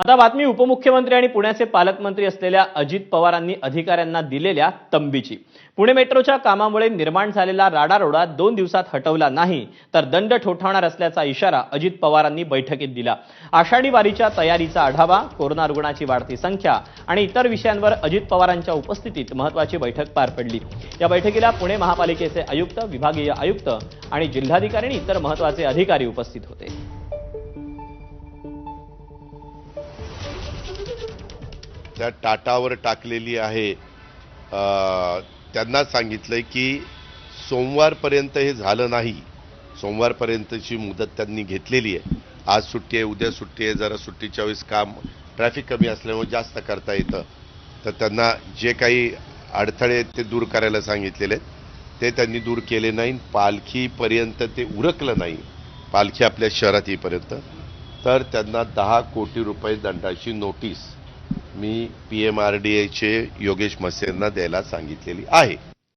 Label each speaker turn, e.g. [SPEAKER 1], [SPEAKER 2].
[SPEAKER 1] आता बातमी उपमुख्यमंत्री आणि पुण्याचे पालकमंत्री असलेल्या अजित पवारांनी अधिकाऱ्यांना दिलेल्या तंबीची. पुणे मेट्रोच्या कामामुळे निर्माण झालेला राडारोडा दोन दिवसात हटवला नाही तर दंड ठोठावणार असल्याचा इशारा अजित पवारांनी बैठकीत दिला. आषाढी वारीच्या तयारीचा आढावा कोरोना रुग्णाची वाढती संख्या आणि इतर विषयांवर अजित पवारांच्या उपस्थितीत महत्वाची बैठक पार पडली. या बैठकीला पुणे महापालिकेचे आयुक्त विभागीय आयुक्त आणि जिल्हाधिकारी आणि इतर महत्त्वाचे अधिकारी उपस्थित होते.
[SPEAKER 2] त्या टाटावर टाकलेली आहे. त्यांना त्यांना सांगितलंय की सोमवारपर्यंत हे झालं नाही. सोमवारपर्यंतची मुदत त्यांनी घेतलेली आहे. आज सुट्टी आहे उद्या सुट्टी आहे जरा सुट्टीच्या वेळेस काम ट्रॅफिक कमी असल्यामुळे जास्त करता येतं. तर त्यांना जे काही अडथळे आहेत ते दूर करायला सांगितलेले आहेत. ते त्यांनी दूर केले नाही पालखीपर्यंत ते उरकलं नाही. पालखी आपल्या शहरात येईपर्यंत. तर त्यांना दहा कोटी रुपये दंडाची नोटीस मी P M R D एचे Yogesh मसेंना द्यायला सांगितलेली आहे.